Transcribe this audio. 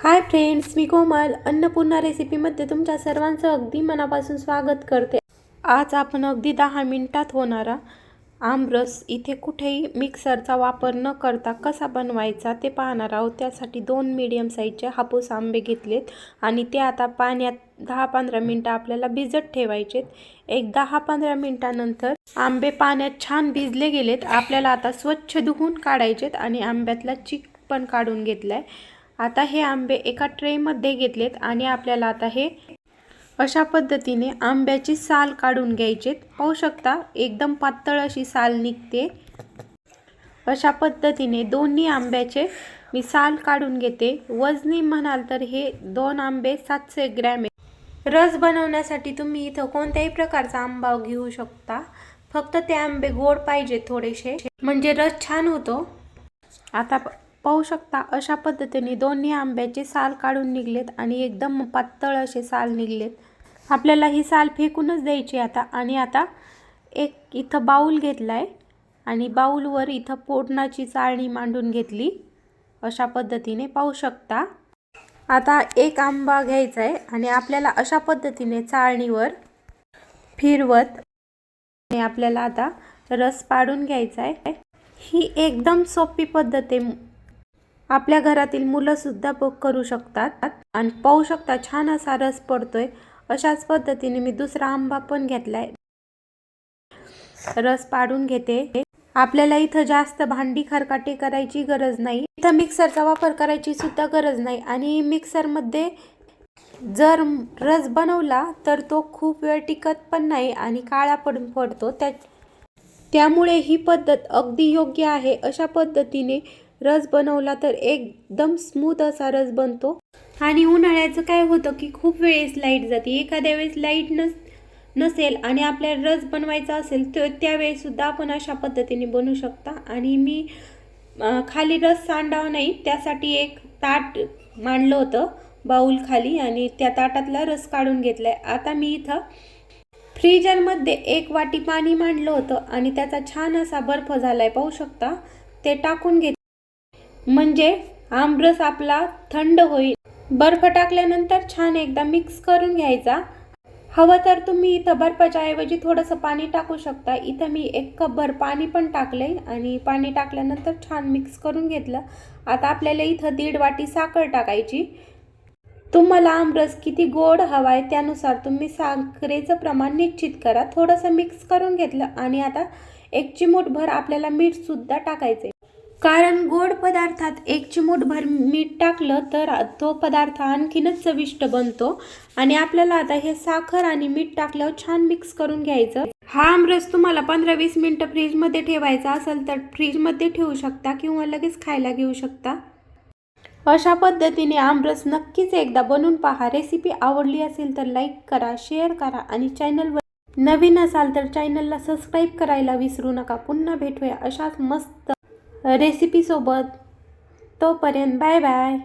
Hi friends मी कोमल. अन्नपूर्णा रेसिपीमध्ये तुमच्या सर्वांचं अगदी मनापासून स्वागत करते. आज आपण अगदी दहा मिनिटात होणारा आमरस इथे कुठेही मिक्सरचा वापर न करता कसा बनवायचा ते पाहणार आहोत. त्यासाठी दोन मीडियम साईजचे हापूस आंबे घेतलेत आणि ते आता पाण्यात दहा पंधरा मिनटं आपल्याला भिजत ठेवायचेत. एक दहा पंधरा मिनटानंतर आंबे पाण्यात छान भिजले गेलेत. आपल्याला आता स्वच्छ धुवून काढायचेत आणि आंब्यातला चिक पण काढून घेतलाय. आता हे आंबे एका ट्रेमध्ये घेतलेत आणि आपल्याला आता हे अशा पद्धतीने आंब्याची साल काढून घ्यायचेत. पाहू शकता एकदम पातळ अशी साल निघते. अशा पद्धतीने दोन्ही आंब्याचे मी साल काढून घेते. वजनी म्हणाल तर हे दोन आंबे सातशे ग्रॅम आहे रस बनवण्यासाठी तुम्ही इथं कोणत्याही प्रकारचा आंबा घेऊ शकता. फक्त ते आंबे गोड पाहिजे थोडेसे. म्हणजे रस छान होतो. आता पाहू शकता अशा पद्धतीने दोन्ही आंब्याचे साल काढून निघलेत आणि एकदम पातळ असे साल निघलेत. आपल्याला ही साल फेकूनच द्यायची आता. आणि आता एक इथं बाऊल घेतला आहे आणि बाऊलवर इथं पोटणाची चाळणी मांडून घेतली. अशा पद्धतीने पाहू शकता. आता एक आंबा घ्यायचा आहे आणि आपल्याला अशा पद्धतीने चाळणीवर फिरवत आणि आपल्याला आता रस पाडून घ्यायचा आहे. ही एकदम सोपी पद्धत आहे. आपल्या घरातील मुलंसुद्धा ब करू शकतात आणि पाहू शकता छान असा रस पडतोय. अशाच पद्धतीने मी दुसरा आंबा पण घेतलाय. रस पाडून घेते. आपल्याला इथं जास्त भांडी खरकाटी करायची गरज नाही. इथं मिक्सरचा वापर करायची सुद्धा गरज नाही. आणि मिक्सरमध्ये जर रस बनवला तर तो खूप वेळ टिकत पण नाही आणि काळा पडून पडतो. त्या त्यामुळे ही पद्धत अगदी योग्य आहे. अशा पद्धतीने रस बनवला तर एकदम स्मूथ असा रस बनतो. आणि उन्हाळ्याचं काय होतं की खूप वेळेस लाइट जाते. एखाद्या वेळेस लाइट नस नसेल आणि आपल्याला रस बनवायचा असेल तर त्यावेळेसुद्धा आपण अशा पद्धतीने बनवू शकता. आणि मी खाली रस सांडावा नाही त्यासाठी एक ताट मांडलं होतं बाऊल खाली आणि त्या ताटातला रस काढून घेतलाय. आता मी इथं फ्रीजरमध्ये एक वाटी पाणी मांडलं होतं आणि त्याचा छान असा बर्फ झालाय. पाहू शकता? ते टाकून घेत म्हणजे आमरस आपला थंड होईल. बर्फ टाकल्यानंतर छान एकदा मिक्स करून घ्यायचा. हवं तर तुम्ही इथं बर्फाच्या ऐवजी थोडंसं पाणी टाकू शकता. इथं मी एक कपभर पाणी पण टाकले आणि पाणी टाकल्यानंतर छान मिक्स करून घेतलं. आता आपल्याला इथं दीड वाटी साखर टाकायची. तुम्हाला आमरस किती गोड हवा आहे त्यानुसार तुम्ही साखरेचं प्रमाण निश्चित करा. थोडंसं मिक्स करून घेतलं आणि आता एक चिमूटभर आपल्याला मीठसुद्धा टाकायचं आहे कारण गोड पदार्थात एक चिमूटभर मीठ टाकलं तर तो पदार्थ आणखीनच चविष्ट बनतो. आणि आपल्याला आता हे साखर आणि मीठ टाकल्यावर छान मिक्स करून घ्यायचं. हा आमरस तुम्हाला पंधरा वीस मिनटं फ्रीजमध्ये ठेवायचा असेल तर फ्रीजमध्ये ठेवू शकता किंवा लगेच खायला घेऊ शकता. अशा पद्धतीने आमरस नक्कीच एकदा बनवून पहा. रेसिपी आवडली असेल तर लाईक करा शेअर करा आणि चॅनलवर नवीन असाल तर चॅनलला सबस्क्राईब करायला विसरू नका. पुन्हा भेटूया अशाच मस्त रेसिपीसोबत तोपर्यंत बाय बाय.